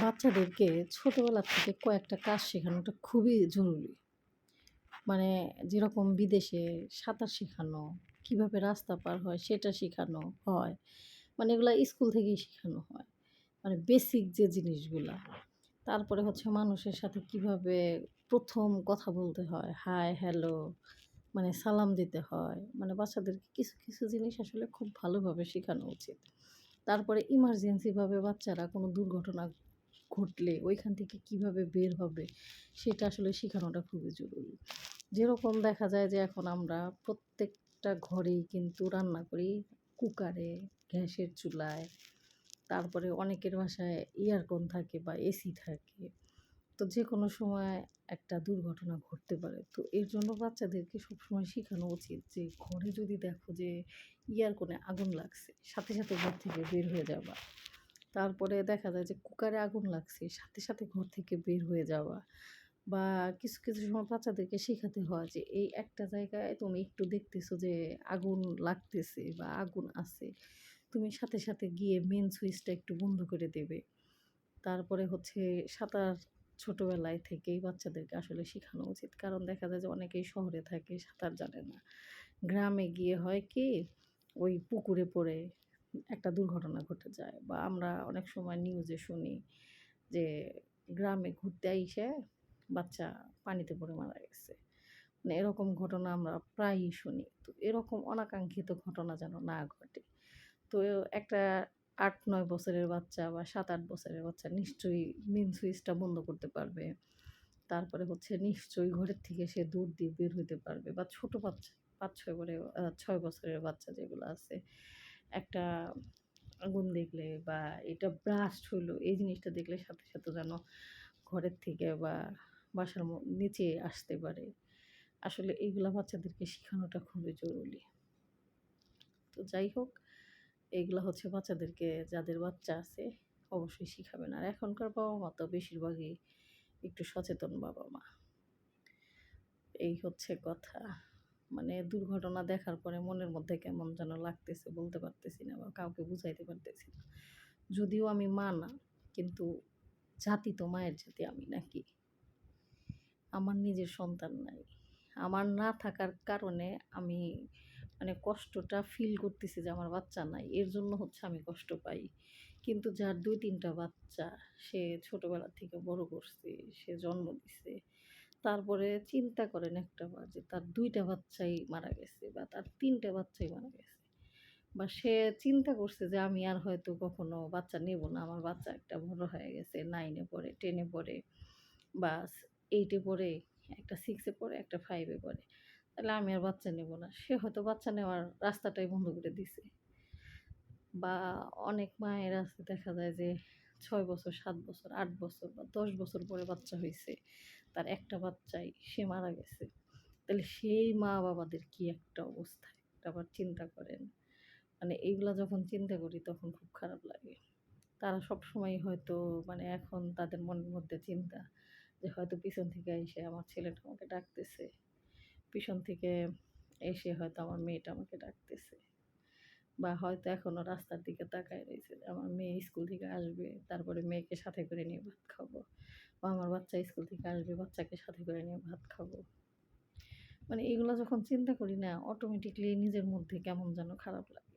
বাচ্চাদেরকে ছোটবেলা থেকে কয়েকটা কাজ শেখানোটা খুবই জরুরি। মানে যেরকম বিদেশে সাঁতার শেখানো, কীভাবে রাস্তা পার হয় সেটা শিখানো হয়। মানে এগুলো স্কুল থেকেই শেখানো হয়। মানে বেসিক যে জিনিসগুলা। তারপরে হচ্ছে মানুষের সাথে কীভাবে প্রথম কথা বলতে হয়, হাই, হ্যালো মানে সালাম দিতে হয়। মানে বাচ্চাদেরকে কিছু, কিছু জিনিস আসলে খুব ভালোভাবে শেখানো উচিত। তারপরে ইমার্জেন্সিভাবে বাচ্চারা কোনো দুর্ঘটনা ঘটলে ওইখান থেকে কীভাবে বের হবে সেটা আসলে শেখানোটা খুবই জরুরি। যেরকম দেখা যায় যে এখন আমরা প্রত্যেকটা ঘরেই কিন্তু রান্না করি কুকারে, গ্যাসের চুলায়। তারপরে অনেকের বাসায় এয়ারকন থাকে বা এসি থাকে। তো যে কোনো সময় একটা দুর্ঘটনা ঘটতে পারে। তো এর জন্য বাচ্চাদেরকে সবসময় শেখানো উচিত যে ঘরে যদি দেখো যে এয়ারকনে আগুন লাগছে, সাথে, সাথে ঘর থেকে বের হয়ে যাবা। তারপরে দেখা যায় যে কুকারে আগুন লাগছে, সাথে, সাথে ঘর থেকে বের হয়ে যাওয়া। বা কিছু, কিছু সময় বাচ্চাদেরকে শেখাতে হয় যে এই একটা জায়গায় তুমি একটু দেখতেছো যে আগুন লাগতেছে বা আগুন আছে। তুমি সাথে, সাথে গিয়ে মেন সুইচটা একটু বন্ধ করে দেবে। তারপরে হচ্ছে সাঁতার ছোটোবেলায় থেকেই বাচ্চাদেরকে আসলে শেখানো উচিত। কারণ দেখা যায় যে অনেকেই শহরে থাকে, সাঁতার জানে না। গ্রামে গিয়ে হয় কি ওই পুকুরে পড়ে একটা দুর্ঘটনা ঘটে যায়। বা আমরা অনেক সময় নিউজে শুনি যে গ্রামে ঘুরতে আইসা বাচ্চা পানিতে পড়ে মারা গেছে। মানে এরকম ঘটনা আমরা প্রায়ই শুনি। তো এরকম অনাকাঙ্ক্ষিত ঘটনা যেন না ঘটে। তো একটা ৮-৯ বছরের বাচ্চা বা ৭-৮ বছরের বাচ্চা নিশ্চয়ই মেইন সুইচটা বন্ধ করতে পারবে। তারপরে হচ্ছে নিশ্চয়ই ঘরের থেকে সে দৌড় দিয়ে বের হইতে পারবে। বা ছোট বাচ্চা ৫-৬ করে আ ৬ বছরের বাচ্চা যেগুলো আছে, একটা আগুন দেখলে বা এটা ব্রাস্ট হইল এই জিনিসটা দেখলে সাথে, সাথে যেন ঘরের থেকে বা বাসার ম নিচে আসতে পারে। আসলে এইগুলা বাচ্চাদেরকে শেখানোটা খুবই জরুরি। তো যাই হোক, এগুলা হচ্ছে বাচ্চাদেরকে যাদের বাচ্চা আছে অবশ্যই শিখাবেন। আর এখনকার বাবা-মা তো বেশিরভাগই একটু সচেতন বাবা-মা। এই হচ্ছে কথা। মানে দুর্ঘটনা দেখার পরে মনের মধ্যে কেমন যেন লাগতেছে বলতে পারতেছি না বা কাউকে বুঝাইতে পারতেছি না। যদিও আমি মা না, কিন্তু জাতি তো মায়ের জাতি আমি নাকি? আমার নিজের সন্তান নাই। আমার না থাকার কারণে আমি মানে কষ্টটা ফিল করতেছি যে আমার বাচ্চা নাই। এর জন্য হচ্ছে আমি কষ্ট পাই। কিন্তু যার দুই তিনটা বাচ্চা, সে ছোটবেলা থেকে বড় করছে, সে জন্ম দিছে। তারপরে চিন্তা করেন একটাবার যে তার দুইটা বাচ্চাই মারা গেছে বা তার ৩ টা বাচ্চাই মারা গেছে। বা সে চিন্তা করছে যে আমি আর হয়তো কখনো বাচ্চা নেব না। আমার বাচ্চা একটা বড় হয়ে গেছে, নাইনে পড়ে, টেনে পড়ে বা এইটে পড়ে, একটা সিক্সে পড়ে, একটা ফাইভে পড়ে। তাহলে আমি আর বাচ্চা নেব না। সে হয়তো বাচ্চা নেওয়ার রাস্তাটাই বন্ধ করে দিছে। বা অনেক মায়ের আছে দেখা যায় যে ৬ বছর, সাত বছর, আট বছর বা ১০ বছর পরে বাচ্চা হয়েছে তার একটা বাচ্চাই সে মারা গেছে। তাহলে সেই মা-বাবাদের কি একটা অবস্থা একটাবার চিন্তা করেন। মানে এইগুলা যখন চিন্তা করি তখন খুব খারাপ লাগে। তারা সবসময় হয়তো মানে এখন তাদের মনের মধ্যে চিন্তা যে হয়তো পিছন থেকে এসে আমার ছেলেটা আমাকে ডাকতেছে। পিছন থেকে এসে হয়তো আমার মেয়েটা আমাকে ডাকতেছে। বা হয়তো এখনও রাস্তার দিকে তাকায় রয়েছে আমার মেয়ে স্কুল থেকে আসবে, তারপরে মেয়েকে সাথে করে নিয়ে ভাত খাব। বা আমার বাচ্চা স্কুল থেকে আসবে, বাচ্চাকে সাথে করে নিয়ে ভাত খাব। মানে এগুলো যখন চিন্তা করি না অটোমেটিকলি নিজের মধ্যে কেমন যেন খারাপ লাগে।